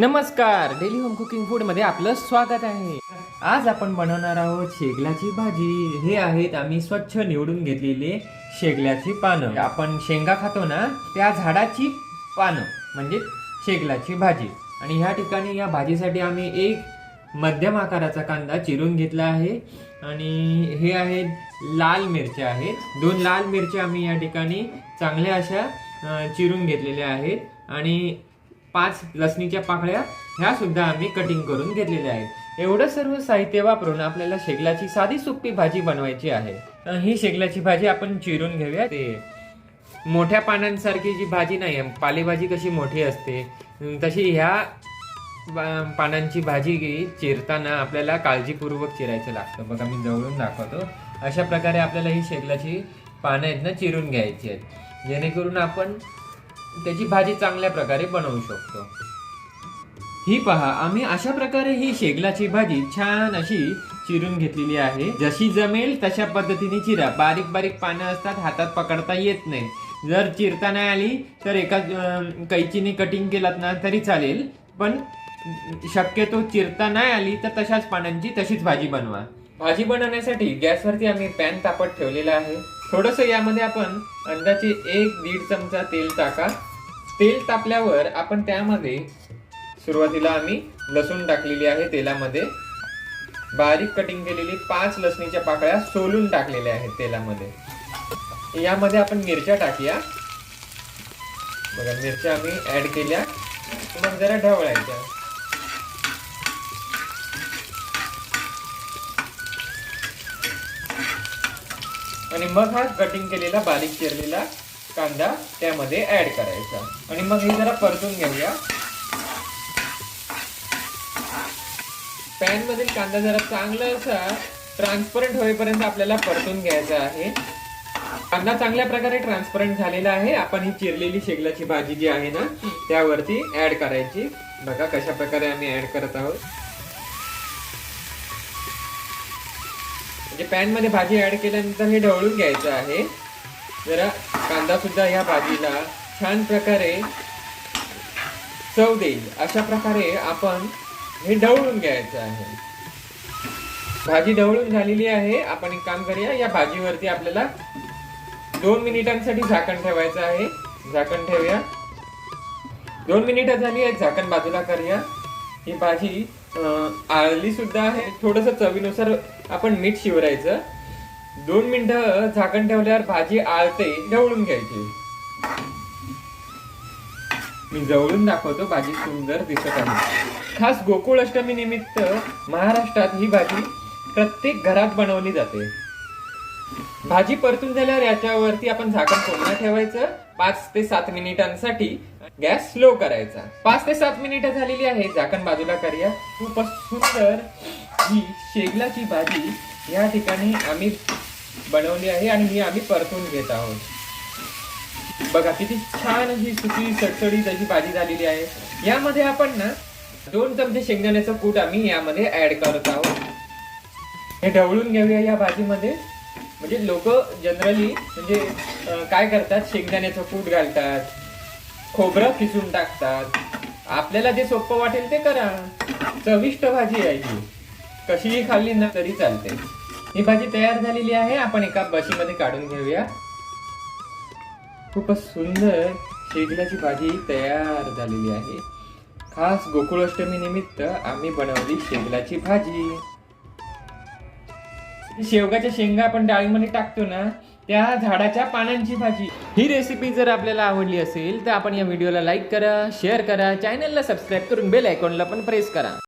नमस्कार daily home cooking फूडमध्ये आपलं स्वागत आहे. आज आपण बनवणार आहोत शेगलाची भाजी. हे आहेत आम्ही स्वच्छ निवडून घेतलेले शेगल्याची पानं. आपण शेंगा खातो ना त्या झाडाची पानं म्हणजे शेगलाची भाजी. आणि ह्या ठिकाणी या भाजीसाठी आम्ही एक मध्यम आकाराचा कांदा चिरून घेतला आहे. आणि हे आहेत लाल मिरच्या आहेत. दोन लाल मिरच्या आम्ही या ठिकाणी चांगल्या अशा चिरून घेतलेल्या आहेत. आणि पाच लसणीच्या पाकळ्या ह्या सुद्धा आम्ही कटिंग करून घेतलेल्या आहेत. एवढं सर्व साहित्य वापरून आपल्याला शेगलाची साधी सोपी भाजी बनवायची आहे. ही शेगलाची भाजी आपण चिरून घेऊया. ते मोठ्या पानांसारखी जी भाजी नाही आहे पालेभाजी कशी मोठी असते तशी ह्या पानांची भाजी चिरताना आपल्याला काळजीपूर्वक चिरायचं लागतं. बघा मी जवळून दाखवतो. अशा प्रकारे आपल्याला ही शेगलाची पानं आहेत ना चिरून घ्यायची आहेत. जेणेकरून आपण त्याची भाजी चांगल्या प्रकारे बनवू शकतो. ही पहा आम्ही अशा प्रकारे ही शेगलाची भाजी छान अशी चिरून घेतलेली आहे. जशी जमेल तशा पद्धतीने चिरा. बारीक बारीक पानं असतात हातात पकडता येत नाही. जर चिरता नाही आली तर एका कैचीने कटिंग केलात ना तरी चालेल. पण शक्यतो चिरता नाही आली तर तशाच पानांची तशीच भाजी बनवा. भाजी बनवण्यासाठी गॅसवरती आम्ही पॅन तापत ठेवलेला आहे. थोडस यामध्ये आपण अंदाजे एक दीड चमचा तेल टाका. तेल तापल्यावर आपण त्यामध्ये सुरुवातीला आम्ही लसूण टाकलेली आहे तेलामध्ये. बारीक कटिंग केलेली पाच लसणीच्या पाकळ्या सोलून टाकलेल्या आहेत तेलामध्ये. यामध्ये आपण मिरच्या टाकूया. बघा मिरच्या आम्ही ऍड केल्या. मग जरा ढवळायच्या आणि मग हा कटिंग केलेला बारीक चिरलेला कांदा त्यामध्ये ऍड करायचा. आणि मग हे जरा परतून घेऊया. पॅन मधील कांदा जरा चांगला असा ट्रान्सपरंट होईपर्यंत आपल्याला परतून घ्यायचा आहे. कांदा चांगल्या प्रकारे ट्रान्सपरंट झालेला आहे. आपण ही चिरलेली शेगलाची भाजी जी आहे ना त्यावरती ऍड करायची. बघा कशा प्रकारे आम्ही ऍड करत आहोत. म्हणजे पॅनमध्ये भाजी ऍड केल्यानंतर हे ढवळून घ्यायचं आहे. जरा कांदा सुद्धा या भाजीला छान प्रकारे चव देईल. अशा प्रकारे आपण हे ढवळून घ्यायचं आहे. भाजी ढवळून झालेली आहे. आपण एक काम करूया या भाजीवरती आपल्याला दोन मिनिटांसाठी झाकण ठेवायचं आहे. झाकण ठेवूया. दोन मिनिटं झाली आहेत झाकण बाजूला करूया. ही भाजी आळली सुद्धा आहे. थोडस चवीनुसार आपण मीठ शिवरायचं. दोन मिनिटं झाकण ठेवल्यावर भाजी आळते ढवळून घ्यायची. मी जवळून दाखवतो भाजी सुंदर दिसत आहे. खास गोकुळ अष्टमी निमित्त महाराष्ट्रात ही भाजी प्रत्येक घरात बनवली जाते. भाजी परतून झाल्यावर याच्यावरती आपण झाकण पुन्हा ठेवायचं. पाच ते सात मिनिटांसाठी गॅस स्लो करायचा. पाच ते सात मिनिटं झालेली आहे. झाकण बाजूला करूया. खूपच सुंदर ही शेगलाची भाजी. या ठिकाणी आम्ही बनवली आहे आणि ही आम्ही परतून घेत आहोत. बघा किती छान ही सुकी सडसडीत अशी भाजी झालेली आहे. यामध्ये आपण ना दोन चमचे शेंगदाण्याचं कूट आम्ही यामध्ये ऍड करत आहोत. हे ढवळून घेऊया या भाजीमध्ये. म्हणजे लोक जनरली म्हणजे काय करतात? शेंगदाण्याचं कूट घालतात. खोबरं किसून टाकतात. आपल्याला जे सोपं वाटेल ते करा. चविष्ट भाजी आहे ही. कशीही खाल्ली ना तरी चालते. ही भाजी तयार झालेली आहे. आपण एका बशीमध्ये काढून घेऊया. खूपच सुंदर शेगलाची भाजी तयार झालेली आहे. खास गोकुळाष्टमी निमित्त आम्ही बनवली शेगलाची भाजी. शेवगाच्या शेंगा आपण डाळीमध्ये टाकतो ना त्या झाडाच्या पानांची भाजी. ही रेसिपी जर आपल्याला आवडली असेल तर आपण या व्हिडिओला लाईक करा शेअर करा चॅनलला सबस्क्राईब करून बेल आयकॉनला पण प्रेस करा.